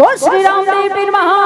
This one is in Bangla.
ও শ্রীরাম দেবের মহা